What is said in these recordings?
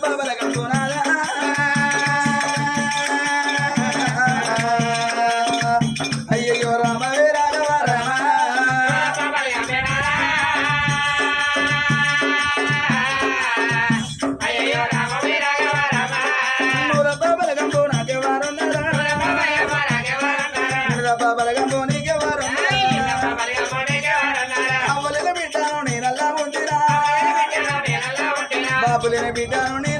para, விடனே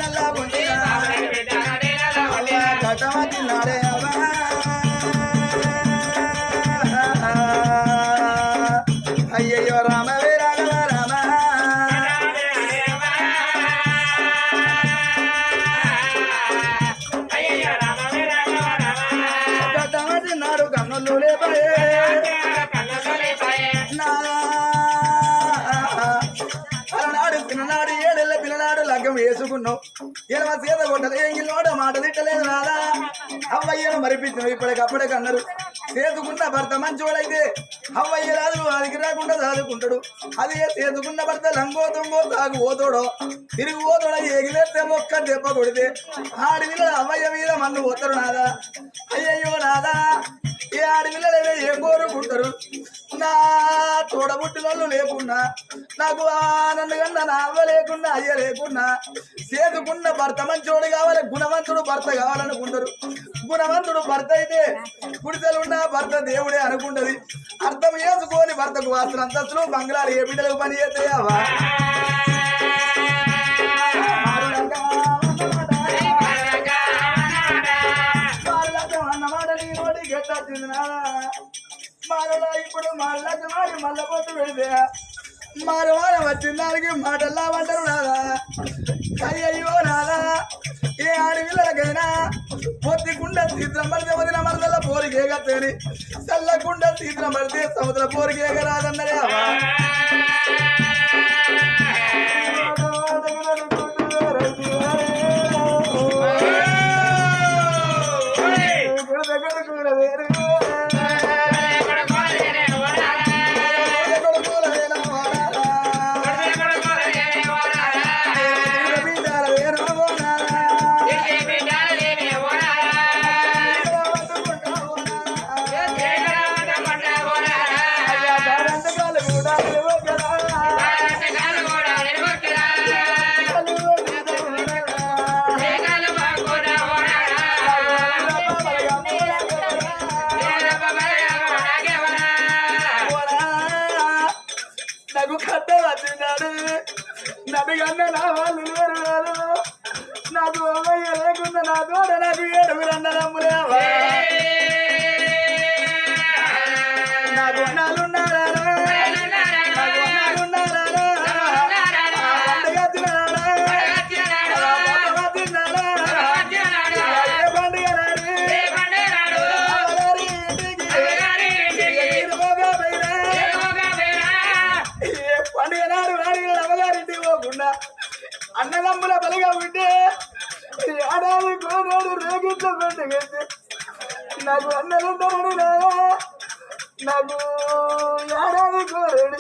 Sita కొట్టదు ఎంగిలోడ మాట తిట్టలేదు రాదా అవ్వయ్యను మరిపించిన ఇప్పటికప్పటికన్నారు చేసుకున్న భర్త మంచోడైతే అవ్వయ్య వాడికి రాకుండా చదువుకుంటాడు అది చేసుకున్న భర్త లంగో తుంగో తాగు పోతాడో తిరిగి పోతాడో ఎగిలేస్తే మొక్క దెబ్బ కొడితే ఆడి పిల్లలు అవ్వయ్య మీద మన్ను పోతారు నాదా? అయ్యయ్యో నాదా? ఏ ఆడి పిల్లలు ఏం కోరుకుంటారు? నా తోడబుట్టినోళ్ళు లేకున్నా నాకు ఆనంద కన్నా నా అవ్వ లేకున్నా అయ్య లేకున్నా చేసుకున్న భర్త మంచోడు కావాలి గుణవంతుడు భర్త కావాలనుకుంటారు. గుణవంతుడు భర్త అయితే గుడిసెలున్న భర్త దేవుడే అనుకుంటది అర్థం చేసుకొని భర్తకు వాస్తులు అంతస్తులు బంగ్లాలు ఏ బిడ్డలకు పని చేస్తాయావా అన్నమాట ఇప్పుడు మళ్ళకి మారి మళ్ళ పొట్టు పెడితే మారు వారం వచ్చిన దానికి మాటల్లా వంటరు నాదా అయ్యయ్యో నాదా ఏ ఆడపిల్లలకైనా పొత్తికుండ సీత్రం పడితే వదిన మరదల పోరికేగ తేని చల్లకుండ సీత్రం పడితే సముద్ర పోరికేగ రాదన్నరే వేరు. నాకు అన్నలుంటారని నాకు ఏడాది కోరాడు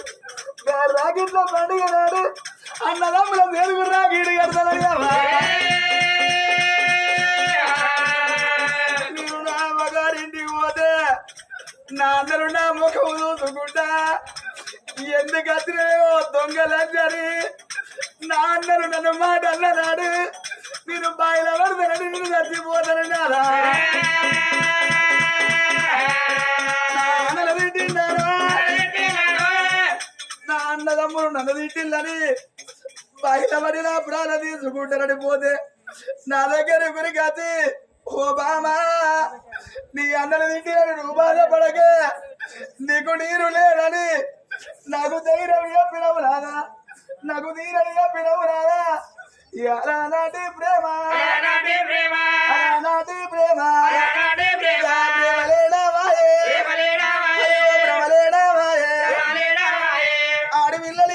రాగిట్ల పండుగ నాడు అన్నదమ్ముల పేరు రాగిడి కడతానని నేను నా అమ్మగారింటికి పోతే నా అందరూ నా ముఖం చూసుకుంటా ఎందుకు వచ్చినాయో దొంగలని నా అందరూ నన్ను మాట అన్ననాడు నేను బాయిల పడతానని నేను చచ్చిపోతాను కదా అన్నలు తిట్టిన్నారు నా అన్నదమ్ములు నన్ను తిట్టిల్లని బయట పడి నా ప్రాణ తీసుకుంటారని పోతే నా దగ్గర గురికి వచ్చి ఓ బామా నీ అన్నలు తిట్టినని నువ్వు బాధపడకే నీకు నీరు లేదని నాకు ధైర్యం చెప్పినవు రాదా నాకు ధైర్యం చెప్పినవు రాదా ప్రేమ. ప్రేమ. ప్రేమ. ప్రేమ.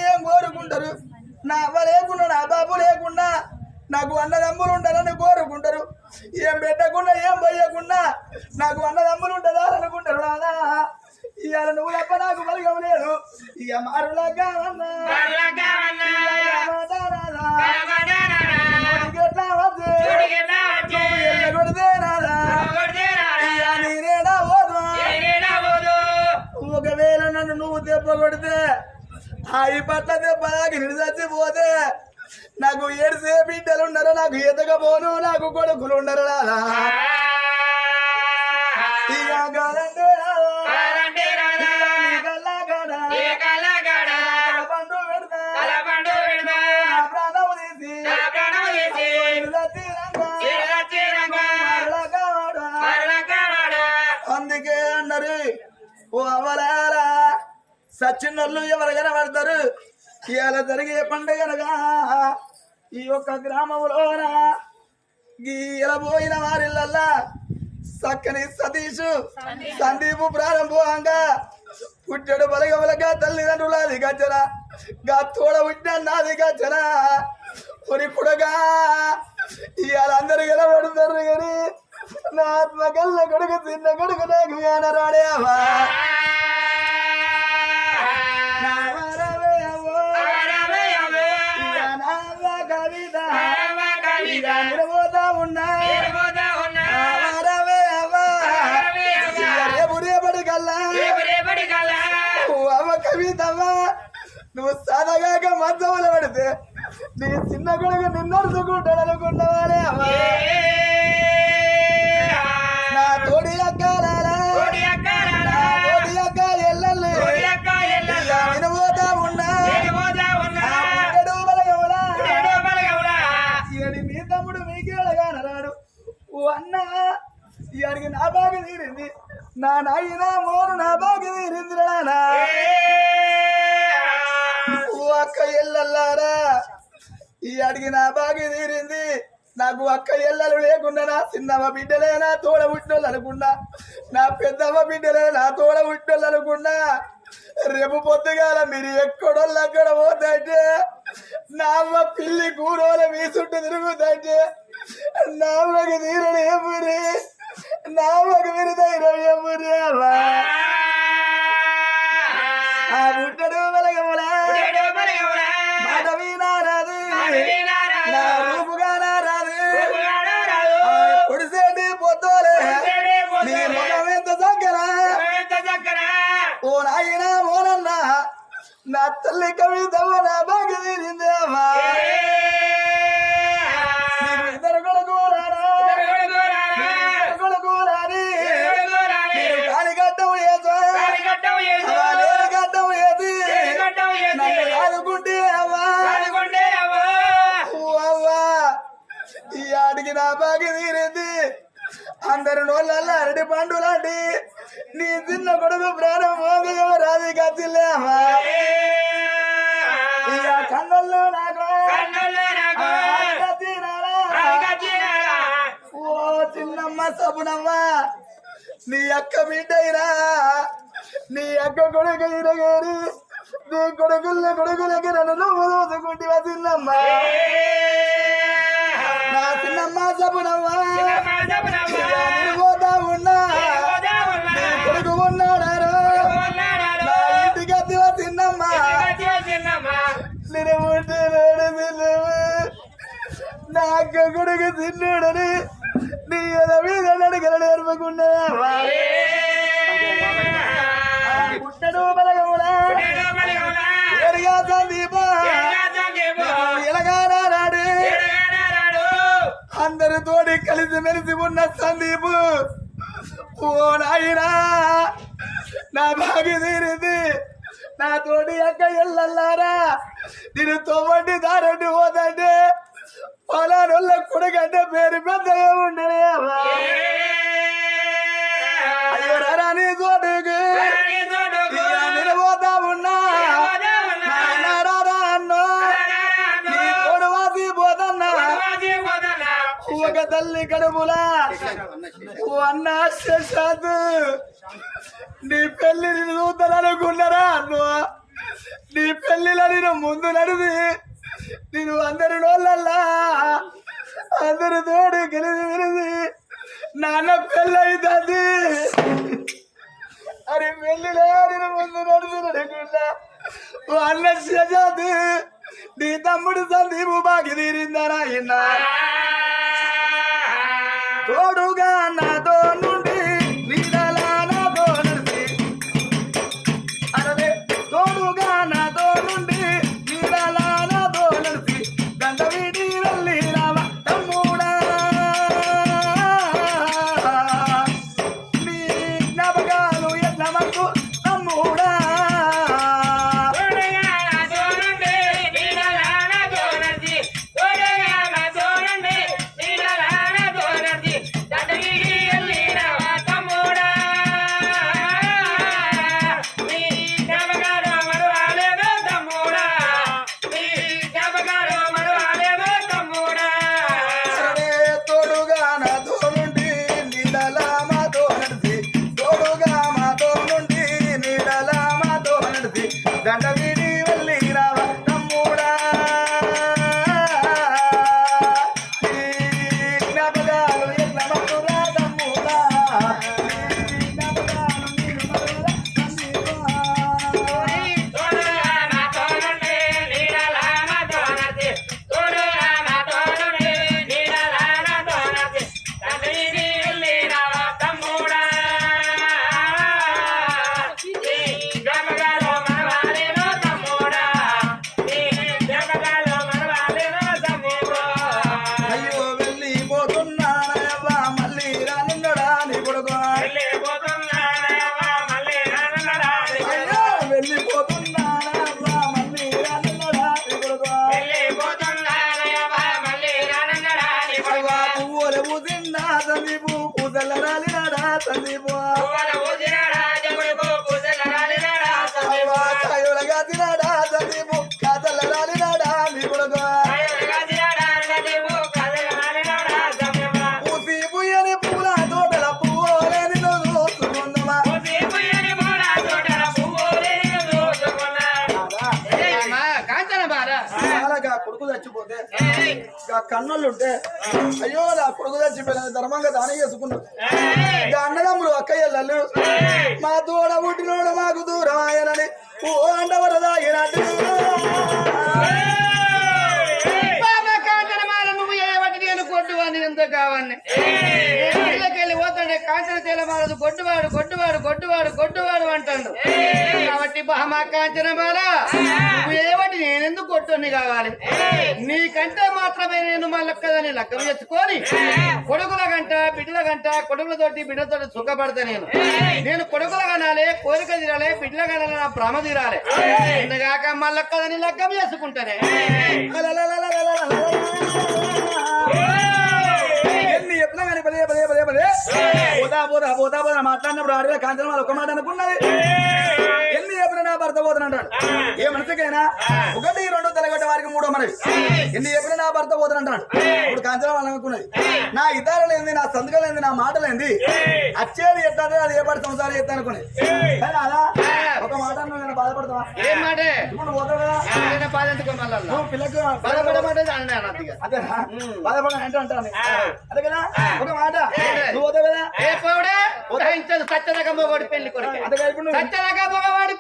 ఏం కోరుకుంటారు? నా అవ్వ లేకుండా నా బాబు లేకుండా నాకు అన్నదమ్ములు ఉంటారని కోరుకుంటారు. ఏం పెట్టకుండా ఏం పోయకుండా నాకు అన్నదమ్ములు ఉంటుందా అనుకుంటారు నాదా ఇవాళ నువ్వు తప్ప నాకు బలగవలేదు ఇక మరలా కావన్నా ఒకవేళ నన్ను నువ్వు దెబ్బ కొడితే ఆ పట్ల దెబ్బ నాకు నిడిచచ్చిపోతే నాకు ఏడిసే బిడ్డలు ఉండరు నాకు ఎదగబోను నాకు కొడుకులు ఉండరు ఇక కాదండి సచ్చినోళ్ళు ఎవరు కనబడతారు? ఇవాళ జరిగే పండుగనగా ఈ యొక్క గ్రామంలోన గీల పోయిన వారిల్లల్లా చక్కని సతీష్ సందీపు. ప్రారంభంగా పుట్టడు బలగబలగా తల్లిదండ్రులది గచ్చన గా తోడ పుట్టిన నాది గచ్చన ఒరి పుడగా ఇవాళ అందరు కనబడుతారు కానీ నా ఆత్మ కళ్ళ కొడుకు చిన్న కొడుకు నాకు కానరాడేవా నా నిలబోతా ఉన్నా రేపటి కల్లా? నువ్వు అవ్వ కవితవ్వా నువ్వు సాదగాక మద్దములు పెడితే నీ చిన్న కొడుకు నిన్నడుచుకుంటాడు అనుకున్నవాడే అవ్వ నా నాయన మోను నా బాగి తీరింది ఓ అక్క ఎల్లల్లారా ఈ అడిగి నా బాగి తీరింది నాకు అక్క ఎల్లలు లేకుండా నా చిన్నమ్మ బిడ్డలే నా తోడ పుట్టోళ్ళు అనుకున్నా నా పెద్దమ్మ బిడ్డలే నా తోడ పుట్టోళ్ళు అనుకున్నా రేపు పొద్దుగాల మీరు ఎక్కడోళ్ళు అక్కడ పోతుంటే నా అమ్మ పిల్లి కూరోల మీ చుట్టూ తిరుగుతుంటే నా అమ్మకి తీరడు ఏమురి నా అమ్మకి మీరు ధైర్యం ఏమురి అమ్మా ఆ పుట్టడు వెలగములా మాట వినారాదు నా రూపుగా నారాదు ఆ పొడిసేటి పొద్దులే నీ ముఖం ఎంత చక్కరా ఓ నాయన మోనన్న నా తల్లి కవితమ్మ నా బాగా తీరిందేవా బాగి తీరింది. అందరి నోళ్ళల్లో అరటి పండు లాంటి. నీ చిన్న కొడుకు ప్రాణం మోగ రాది కత్తిలేవా ఇక కన్నుల్లో నాకు? ఓ చిన్నమ్మ సబునమ్మ నీ అక్క బిడ్డైనా నీ అక్క కొడుకు ఇరగేరి. నీ కొడుకుల కొడుకులకి నన్ను నువ్వు దోసుకుంటే చిన్నమ్మ. నా అక్క కొడుకు తిన్నాడని నీ ఎద మీద నడగల నేర్పకుండా. పుట్టడు బలగములా. ఎరుగా సందీప రాడు అందరితోటి కలిసి మెలిసి ఉన్న సందీప్. ఓ నాయనా నా బాగి తీరింది. నా తోడి అక్క ఎల్లల్లారా నేను తోవండి దారండి పోదండి పొలానుల్ల కొడుకంటే పేరు పెద్దగా ఉండలేవా? తల్లి కడుపుల? ఓ అన్న శశాంత్ నీ పెళ్ళి నేను చూద్దాననుకున్నారా నువ్వు నీ పెళ్ళిలో నేను ముందు నడిది నేను అందరి నోళ్ళల్లా అందరి తోడు గెలిది విరిది నాన్న పెళ్ళైతుంది. అరే పెళ్ళిలో నేను ముందు నడిది ఓ అన్న శశాంత్ నీ తమ్ముడు సందీపు బాగి తీరిందరా ఇన్నా? తోడుగా నాతో కన్నులు ఉంటే అయ్యో నా కొడుకు చచ్చిపోయిన ధర్మంగా దానం చేసుకున్నాడు. అన్నదమ్ములు అక్కయ్యళ్ళు మా తోడ పుట్టినోడు మాకు దూరం ఆయనని ఓ అండవరదాగినట్టు నువ్వు ఏ వాటి నేను కొట్టువాడిని ఎంత కావాలని? ఇళ్ళకెళ్ళి కాంచన తేలమాలదు గొడ్డువాడు గొడ్డువాడు గొడ్డువాడు గొడ్డువాడు అంటాడు. కాబట్టి బహమా కాంచన బాల నువ్వు ఏ నేనెందుకు కొట్టుని కావాలి? నీకంటే మాత్రమే నేను మా లెక్కదని లెక్క చేసుకొని కొడుకుల గంట బిడ్డల గంట కొడుకులతోటి బిడ్డలతోటి సుఖపడతా నేను. నేను కొడుకుల కనాలి కోరిక తీరాలి బిడ్డల కనాలి నా భ్రమ తీరాలి. ఇంతగాక మా లెక్కదని లెక్క చేసుకుంటానే కానీ పదే పదే పదే పదే. పోతా పోతా పోతా పోతా మాట్లాడినప్పుడు ఆడిగా కాంచన వాళ్ళు ఒక మాట అనుకున్నది. నా భర్త పోతానంటాడు ఏ మనిషికైనా ఒకటి రెండు తెలగొట్టే వారికి మూడో మనవి. ఎన్ని చెప్పినా నా భర్త పోతానంటాడు. ఇప్పుడు కాంచన వాళ్ళు అనుకున్నది. నా ఇతరులు ఏంది నా సంతకాలు ఏంది నా మాటలు ఏంది అచ్చేది ఎత్తాదే అది ఏ పడి సంసారం ఎత్తా అనుకుని కానీ అలా ఒక మాట నేను బాధపడతావా? ఏం మాటే? ఇప్పుడు పోతావు కదా. ఏదైనా బాధెందుకో మళ్ళా? నువ్వు పిల్లకు బాధపడమంటే అన్నీ అన్నట్టుగా అదేనా? బాధపడ అంటే అంటాను అదే కదా? ఒక మాట. నువ్వు పోతావు కదా? పెళ్ళి కొడుకే.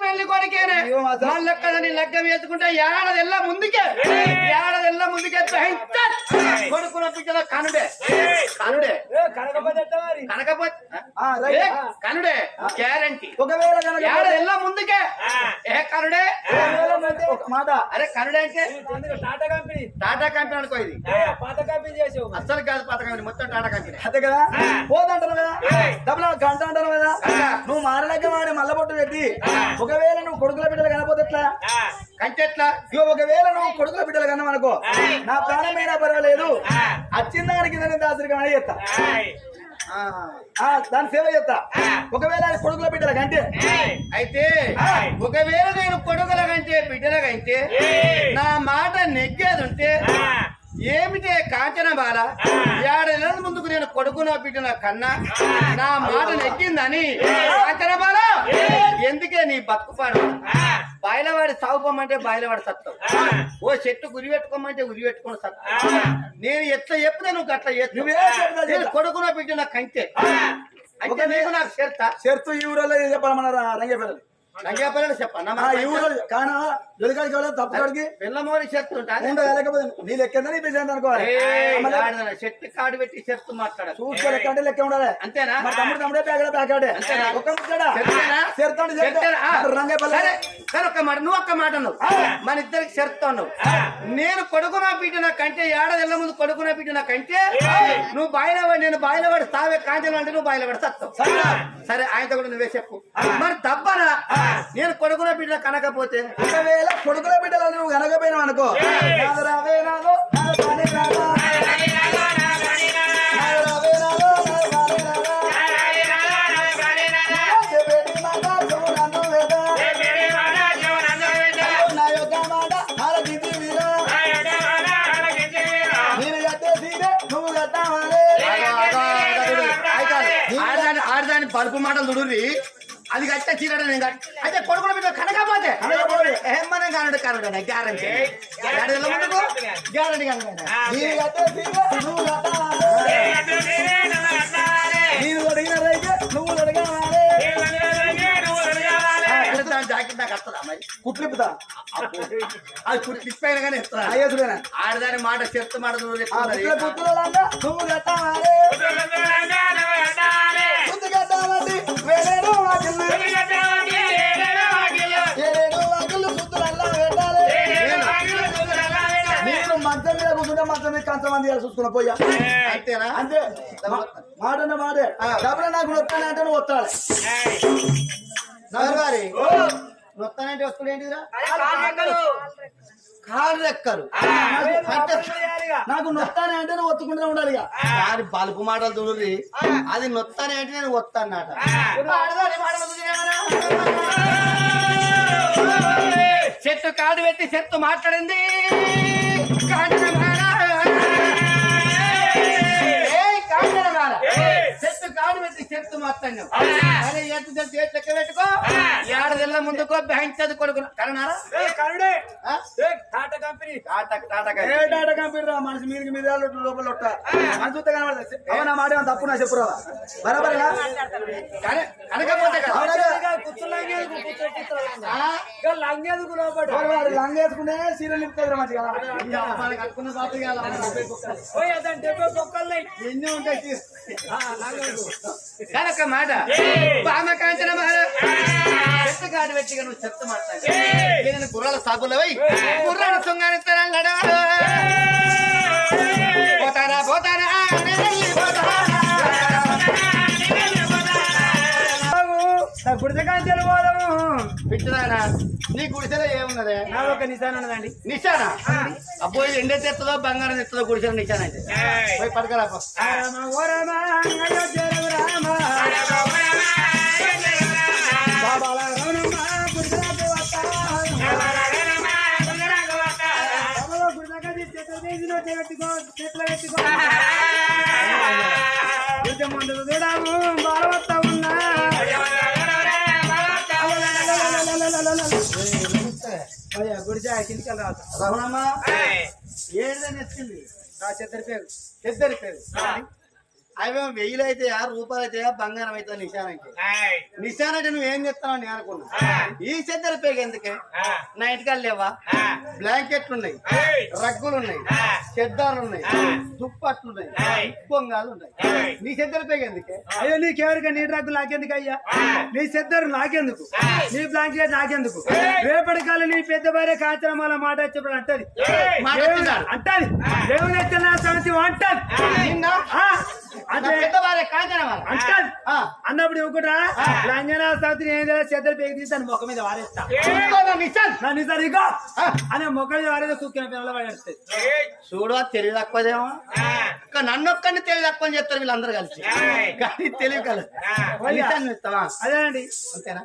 పెళ్ళి మాత. మళ్ళొక్కదని లగ్గం వేసుకుంటే ఏడాదెల్లా ముందుకే? ఏడాదెల్లా ముందుకే. కొడుకుల పిచ్చల కనుడే. కనుడే. కనకపోతే కనుడే. గ్యారంటీ. ఒకవేళ ఏడాదెల్లా ముందుకే. ఏ కనుడే? ఒక మాట. అరే కనుడే అంటే? టాటా కంపెనీ. టాటా కంపెనీ అనుకో ఇది. పాత కంపెనీ చేసావు అస్సలు కాదు పాత కంపెనీ మొత్తం టాటా కంపెనీ. అదే కదా? పోదంటారు కదా? డబ్బులు గంట అంటారు కదా? మారలేక వాడి మల్లబొట్టు పెట్టి ఒకవేళ నువ్వు కొడుకుల బిడ్డలు కనపోతే ఎట్లా? కంచెట్లా ఇగో ఒకవేళ నువ్వు కొడుకుల బిడ్డలు కన్నామనుకో నా ప్రాణమైనా పర్వాలేదు. వచ్చిన దానికి నేను దాసరి కానీ చేస్తా ఆ, దాని సేవ చేస్తా ఒకవేళ అది కొడుకుల బిడ్డల కంటే. అయితే ఒకవేళ నేను కొడుకుల కంటే బిడ్డల కంటే నా మాట నెగ్గేది ఉంటే ఏమిటే కాంచన బాల? ఏడేళ్ళ ముందుకు నేను కొడుకున బిడ్డన కన్నా నా మాట నెగ్గిందని? కాంచన బాల? ఎందుకే నీ బతుకుపాడు బాయిలవాడి సాగుపోమంటే బాయిలవాడి సత్తం. ఓ చెట్టు గురి పెట్టుకోమంటే ఉరి పెట్టుకుని సత్తం. నేను ఎట్లా చెప్తే నువ్వు అట్లా చెప్తా నేను కొడుకున బిడ్డన కంటే. అయితే నీకు నాకు చేస్తా చెరుతు ఈ ఊరలో చెప్పాలి మన రంగేపల్లి రంగేపల్లి చెప్పన్నా ఆ ఈ ఊరలో కానా? ఎదుకాడికి వెళ్ళాలి తప్పు కాడికి? పిల్లమోని చెప్తుంటా ఉండదు లేకపోతే నీ లెక్క ఎంత నీ పిలిచి అనుకోవాలి మళ్ళీ చెట్టు కాడు పెట్టి చెప్తూ మాట్లాడాలి చూసుకో లెక్క అంటే లెక్క ఉండాలి. అంతేనా? మరి తమ్ముడు తమ్ముడే ప్యాకెట్ ప్యాకెట్. అంతేనా? ఒక్క ముచ్చడా చెప్తేనా? చెరుతాడు చెప్తేనా? ఆ, రంగేపల్లి సరే సరే ఒక్క మాట నువ్వు ఒక్క మాట నువ్వు మన ఇద్దరికి చెప్తాను నేను కొడుకున బిడ్డ కంటే ఏడాదిళ్ళ ముందు కొడుకున బిడ్డ కంటే నువ్వు బాయిల వాడి నేను బాయిల వాడి తావే కాంచెలు అంటే నువ్వు బాయిల వాడి సత్తావు సరే ఆయనతో కూడా నువ్వే చెప్పు. మరి తప్పనా నేను కొడుకున బిడ్డ కనకపోతే? ఒకవేళ కొడుకుల బిడ్డలు నువ్వు కనకపోయినావు అనుకో. రావే పలుపు మాటలు దుడుర్రి అది కట్టే చీరడ నేను కట్ అయితే కొడుకుల బిడ్డ కనకపోతే. ఏమన్నా కానుడు కానుడు గ్యారంటీ గ్యారెంటీ గ్యారంటీ వస్తుందా మరి. కుట్లిప్పుతా అది కానీ అయ్యేసులేనా ఆడదాని మాట చెప్తూ మాట మంచం మీద కూర్చుంటే మంచం మీద కంచం మంది చూసుకున్న పోయా అంతేనా? అంతే. మాటన్న మాటే. డబ్బులు నాకు వస్తానే అంటే నువ్వు వస్తాడు వస్తానంటే వస్తుడు ఏంటిదిరా కాళ్ళు ఎక్కరు నాకు నొత్తానే అంటే నువ్వు ఒత్తుకుంటూనే ఉండాలి ఇక దాని బలుపు మాటలు చూడుర్రి అది నొత్తానే అంటే నేను వస్తానట చెట్టు కాడు పెట్టి చెట్టు మాట్లాడింది కాడు పెట్టి చెట్టు మాట్లాడినాం అరే ఎత్తు చెట్టు ఎత్తు లెక్క పెట్టుకో? ఏడాదిళ్ళ ముందుకో బ్యాంక్ చదువుకోడు కరణారా? టాటా కంపెనీ టాటా కంప్యూటర్ రా మనిషి మీదకి మీద లోపల మన చూస్తే కనబడదు. అవునా మాట తప్పు నా చెప్పురా. బరాబరేనా? లంగేందుకు లోపల. మరి వాడు లంగ్ వేసుకునే సీరియల్ నింపుతుంది మంచిగా. డెబ్బై బొక్కలు ఎన్ని ఉంటాయి మాట. బామ కాంచన చెత్త కాడు పెట్టి నువ్వు చెత్త మాట్లాడి. నేను గుర్రాల సాగులవై గుర్రాల సొంగాని తెలంగాణ పోతారా పోతారా? నేను వెళ్ళిపోతానా? గుడిసెకాని తెలుగుదాము పిచ్చిదానా నీ గుడిసెలో ఏమున్నదే? నా ఒక నిశాన్ ఉన్నదండి. నిశానా? అబ్బో ఎండే తెత్తదో బంగారం తెత్తదో గుడిసెల నిశాన అయితే. పోయి పడకరా. రామ రామ తీసిన చేతుకో, చేతులు పెట్టుకో. గుడిసె ముందు చూడము బాలవత్త ఉన్నా గుడిసె కిందికి ఎత్తింది. నా చెద్దరి పేరు ఇద్దరి పేరు. అవేమో వెయ్యిలు అయితే రూపాయలు అయితే బంగారం అయితే నిశాన్ అయితే నిశాన్ అంటే నువ్వు ఏం చెప్తావు నేను అనుకున్నా. ఈ చెద్దరి పేరు ఎందుకే? నా ఇంటికాలు లేవా? బ్లాంకెట్లు ఉన్నాయి రగ్గులు ఉన్నాయి చెద్దాలు ఉన్నాయి దుప్పట్లు ఉన్నాయి బొంగాలు ఉన్నాయి నీ చెద్దరి పేరు ఎందుకే? అయ్యో నీకెవరికి? నీ డ్రగ్గు నాకెందుకు అయ్యా నీ చెద్దరు నాకెందుకు? నీ బ్లాంకెట్ నాకెందుకు? రేపటి కాలం నీ పెద్ద భార్య కాచరమాల మాట వచ్చేప్పుడు అంటది? అంటది. దేవుని ఎత్తిన అంటది. అన్నప్పుడు ఇవ్వకుండా లంజనా సౌతిని ఏం చేయాలి? చెద్దరు పేరు తీసి దాని ముఖం మీద వారేస్తా. నా ఇగో. అనే ముఖం మీద వారేదో కుక్కిన పిల్లలు పడేస్తుంది చూడు తెలివి తక్కువదేమో. నన్ను ఒక్కడిని తెలివి తక్కువ అని చెప్తారు వీళ్ళందరూ కలిసి. కానీ తెలివి కలదు. ఇస్తావా అదేనండి అంతేనా?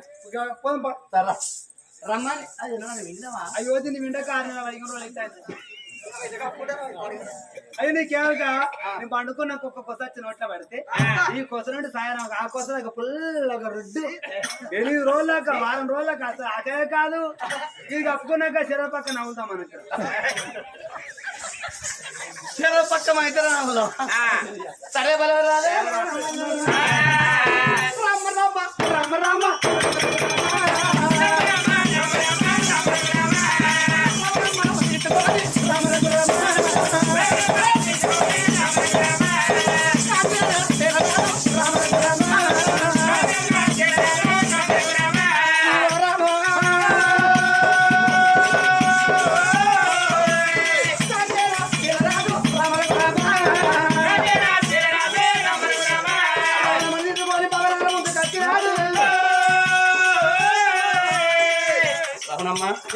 రమ్మని. అది విన్నావా? అయ్యో దీన్ని విండక ఆరు అయితే అయ్యో నీకేమగా నేను పండుకున్న ఒక్కొక్క కొస వచ్చి నోట్ల పడితే ఈ కొస నుండి సాయం ఆ కొస దగ్గర పుల్లగా రుడ్డు. ఎనిమిది రోజులక వారం రోజులక అసలు అదే కాదు. ఇది కప్పుకున్నాక చెర పక్క నవ్వుతాం మనకు చెరువు పక్క మా ఇద్దరు నవ్వుదాం. సరే బలవరాలే. రామ రామ రామ రామ.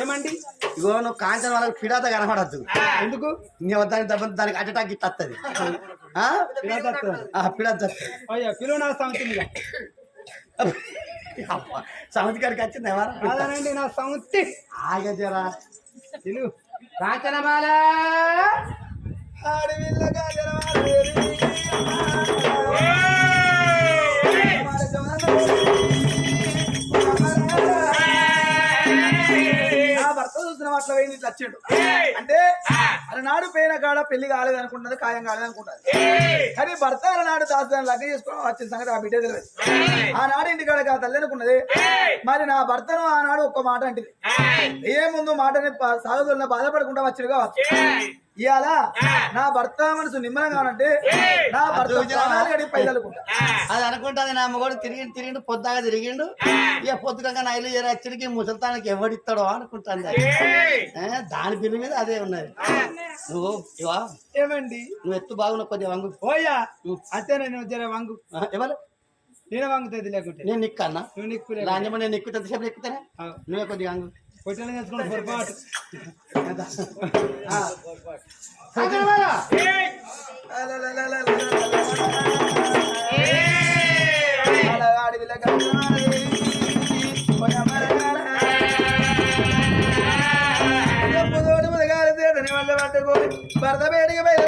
ఏమండి? ఇగో నువ్వు కాంచన వాళ్ళకి పిడాత కనపడద్దు. ఎందుకు? నీవు దానికి దెబ్బ దానికి అటటాక్ ఇస్తుంది పిడాత అయ్యా పిలువ నా సంగతి సమితి గారికి వచ్చింది నా సంగతి ఆగజరా పిలువు కాంచనమాల. జనమాలేరి. అట్లా పోయింది ఇట్లా వచ్చాడు? అంటే అలనాడు పోయిన కాడ పెళ్ళి కాలేదు అనుకుంటది ఖాయం కాలేదు అనుకుంటది కానీ భర్త అలనాడు దాసదాన్ని లగ్గ చేసుకుని వచ్చిన సంగతి ఆ బిడ్డ తెలియదు. ఆనాడు ఇంటి కాడ తల్లి అనుకున్నది మరి నా భర్తను ఆనాడు ఒక్క మాట అంటిది. ఏ ముందు మాటని సాగుతున్న బాధపడకుండా వచ్చాడు కావచ్చు ఇవాళ నా భర్త మనసు నిమ్మలంగా ఉంటే నా భర్త ప్రాణాలు పైదలుకుంటా అది అనుకుంటాది నా మగోడు తిరిగి తిరిగిండు పొద్దాగా తిరిగిండు. ఇక పొద్దుగా నా ఇల్లు వచ్చరికి ముసలితానికి ఎవడిస్తాడో అనుకుంటాను దాని పిల్లి మీద అదే ఉన్నది. నువ్వు ఇవా ఏమండి? నువ్వు ఎత్తు బాగున్నావు కొద్దిగా వంగు. ఓయ్యా అంతే నేను జర వంగు. ఎవరు? నేను వంగుతుంది లేకుంటే. నేను నిక్కన్నా. నువ్వు నిక్కు సేపు ఎక్కుతానే ఆ. నువ్వే కొద్దిగా వంగు. పొట్టెలు తెచ్చుకోండి పొరపాటు. భరత భర్త బయటికి బయలు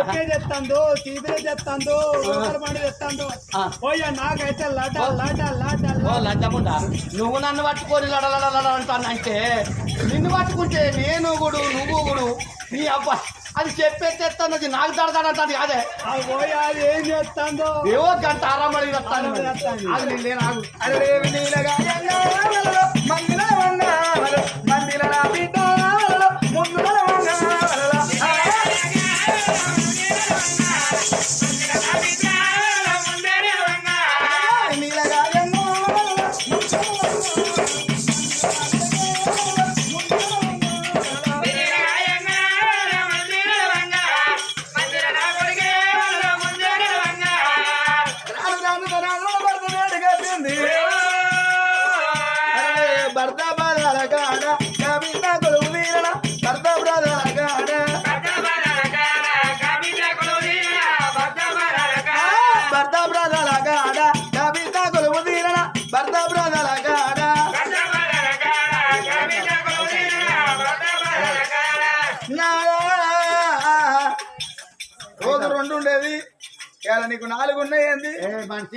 చెప్పే చెప్తాండు చెప్తాండు రూపాయల పండు చెప్తాండు పోయా నాకైతే లాట లాట లాట ఓ లజ్జముండా నువ్వు నన్ను పట్టుకొని లడలడలడ అంటానంటే నిన్ను పట్టుకుంటే నేను గుడు నువ్వు గుడు నీ అబ్బా అది చెప్పేస్తానది నాకు దడదాడంటది అదే అది పోయా అది ఏం చేస్తాందో ఏవో గంట ఆరామడి వస్తాను అది నేను అరే నీలగా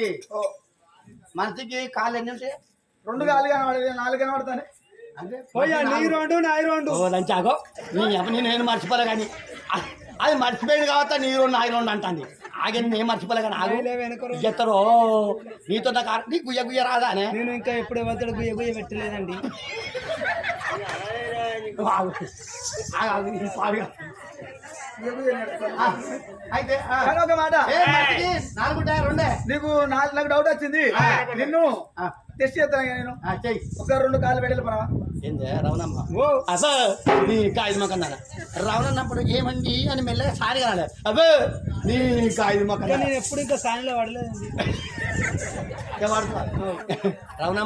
మనిషి ఓ, మనిషికి కాళ్ళు ఎన్ని ఉంటాయి? రెండు కాలు కనబడేది నాలుగు కనబడతానే. అంటే పోయా నీ రెండు నా రెండు ఓ లంచాగో నీ అప్పని నేను మర్చిపోలే కానీ. అది మర్చిపోయింది కాబట్టి నీ రెండు నాయి రెండు అంటుంది. ఆగని నేను మర్చిపోలే కానీ ఆగు. ఎత్తరో. నీతో నాకు నీ గుయ్య గుయ్య రాదా అనే నేను ఇంకా ఎప్పుడు ఎవరు గుయ్య గుయ్య పెట్టలేదండి. ఆగు. ఆగు, ఆగు, అయితే ఒక మాట. నీకు నాకు డౌట్ వచ్చింది. నిన్ను టెస్ట్ చేస్తాను నేను. ఒక రెండు కాళ్ళు పెట్టాలి పడవా ఏందే రవణమ్మ? ఓ. అబ్బో నీ కాయలు మొక్కన్నారా రవణన్నప్పుడు ఏమండి అని మెల్లగా సారి కనాలి. అబ్బో నీ కాయలు మొక్క నేను ఎప్పుడు ఇంకా సాయంలో పడలేదండి రవణ